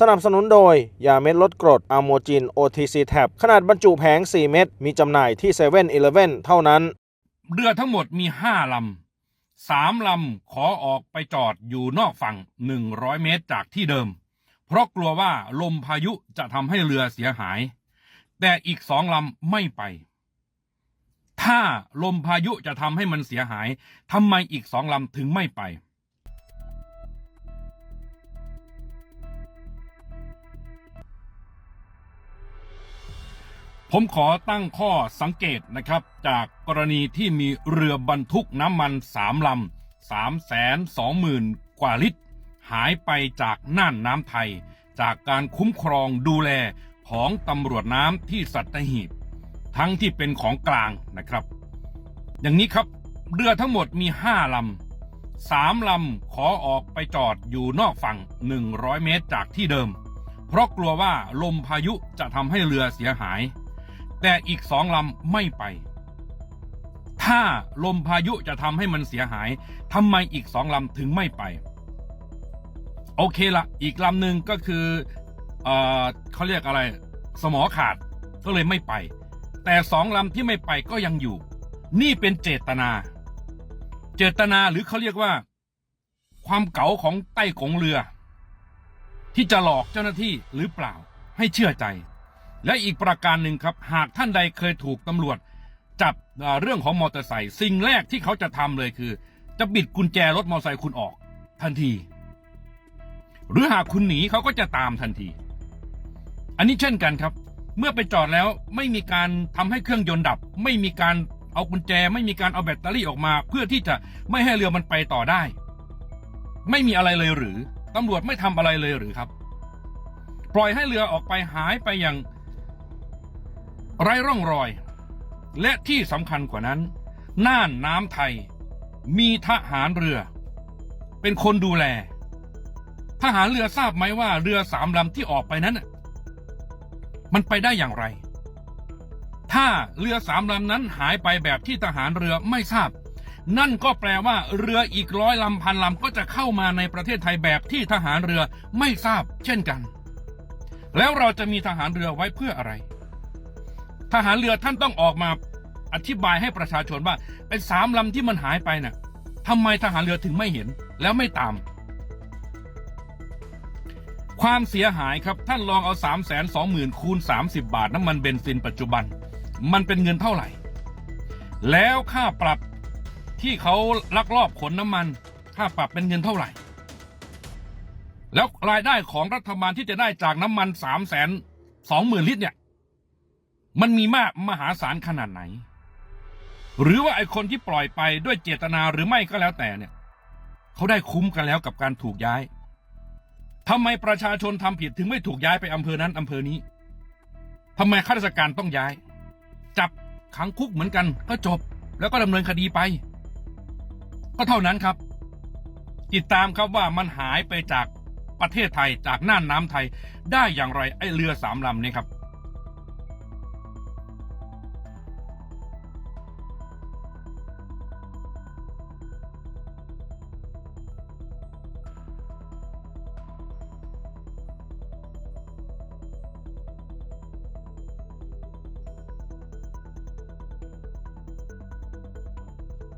สนับสนุนโดย ยาเม็ดลดกรดอะโมจิน OTC Tab ขนาดบรรจุแผง 4 เม็ด มีจำหน่ายที่7 e เ e ่ e อเท่านั้น เรือทั้งหมดมีห้าลำสามลำขอออกไปจอดอยู่นอกฝั่งหนึ่งร้อยเมตรจากที่เดิม เพราะกลัวว่าลมพายุจะทำให้เรือเสียหาย แต่อีกสองลำไม่ไป ถ้าลมพายุจะทำให้มันเสียหายทำไมอีกสองลำถึงไม่ไป ผมขอตั้งข้อสังเกตนะครับ จากกรณีที่มีเรือบรรทุกน้ำมันสามลำสามแสนสองหมื่นกว่าลิตร หายไปจากน่านน้ำไทย จากการคุ้มครองดูแลของตำรวจน้ำที่สัตหีบ ทั้งที่เป็นของกลางนะครับ อย่างนี้ครับ เรือทั้งหมดมีห้าลำสามลำขอออกไปจอดอยู่นอกฝั่ง 100 เมตรจากที่เดิม เพราะกลัวว่าลมพายุจะทำให้เรือเสียหาย แต่อีกสองลำไม่ไป ถ้าลมพายุจะทำให้มันเสียหายทำไมอีกสองลำถึงไม่ไป โอเคละอีกลำหนึ่งก็คือเออเขาเรียกอะไร สมอขาดก็เลยไม่ไป แต่สองลำที่ไม่ไปก็ยังอยู่ นี่เป็นเจตนา เจตนาหรือเขาเรียกว่า ความเก๋าของใต้กงเรือ ที่จะหลอกเจ้าหน้าที่หรือเปล่าให้เชื่อใจ และอีกประการหนึ่งครับ หากท่านใดเคยถูกตำรวจ จับเรื่องของมอเตอร์ไซค์สิ่งแรกที่เขาจะทำเลยคือ จะบิดกุญแจรถมอเตอร์ไซค์คุณออก ทันที หรือหากคุณหนีเขาก็จะตามทันที อันนี้เช่นกันครับ เมื่อไปจอดแล้วไม่มีการทำให้เครื่องยนต์ดับ ไม่มีการเอากุญแจ ไม่มีการเอาแบตเตอรี่ออกมา เพื่อที่จะไม่ให้เรือมันไปต่อได้ ไม่มีอะไรเลยหรือตำรวจไม่ทำอะไรเลยหรือครับ ปล่อยให้เรือออกไปหายไปอย่าง ไร้ร่องรอย และที่สำคัญกว่านั้น น่านน้ำไทย มีทหารเรือ เป็นคนดูแล ทหารเรือทราบไหมว่าเรือสามลำที่ออกไปนั้น มันไปได้อย่างไร ถ้าเรือสามลำนั้นหายไปแบบที่ทหารเรือไม่ทราบ นั่นก็แปลว่าเรืออีกร้อยลำพันลำก็จะเข้ามาในประเทศไทยแบบที่ทหารเรือไม่ทราบ เช่นกัน แล้วเราจะมีทหารเรือไว้เพื่ออะไร ทหารเรือท่านต้องออกมาอธิบายให้ประชาชนว่าไอ้สามลำที่มันหายไปน่ะทำไมทหารเรือถึงไม่เห็นแล้วไม่ตาม ความเสียหายครับท่านลองเอา3ามแสนสองหมื่นคูณ30 บาทน้ำมันเบนซินปัจจุบัน มันเป็นเงินเท่าไหร่ แล้วค่าปรับที่เขาลักลอบขนน้ำมัน ค่าปรับเป็นเงินเท่าไหร่ แล้วรายได้ของรัฐบาลที่จะได้จากน้ำมัน3ามแสนสองหมื่นลิตรเนี่ย มันมีมากมหาศาลขนาดไหน หรือว่าไอคนที่ปล่อยไปด้วยเจตนาหรือไม่ก็แล้วแต่เนี่ยเขาได้คุ้มกันแล้วกับการถูกย้ายทำไมประชาชนทำผิดถึงไม่ถูกย้ายไปอำเภอนั้นอำเภอนี้ทำไมข้าราชการต้องย้าย จับขังคุกเหมือนกันก็จบแล้วก็ดำเนินคดีไป ก็เท่านั้นครับ ติดตามครับว่ามันหายไปจากประเทศไทยจากน่านน้ำไทยได้อย่างไรไอเรือสามลำนี้ครับ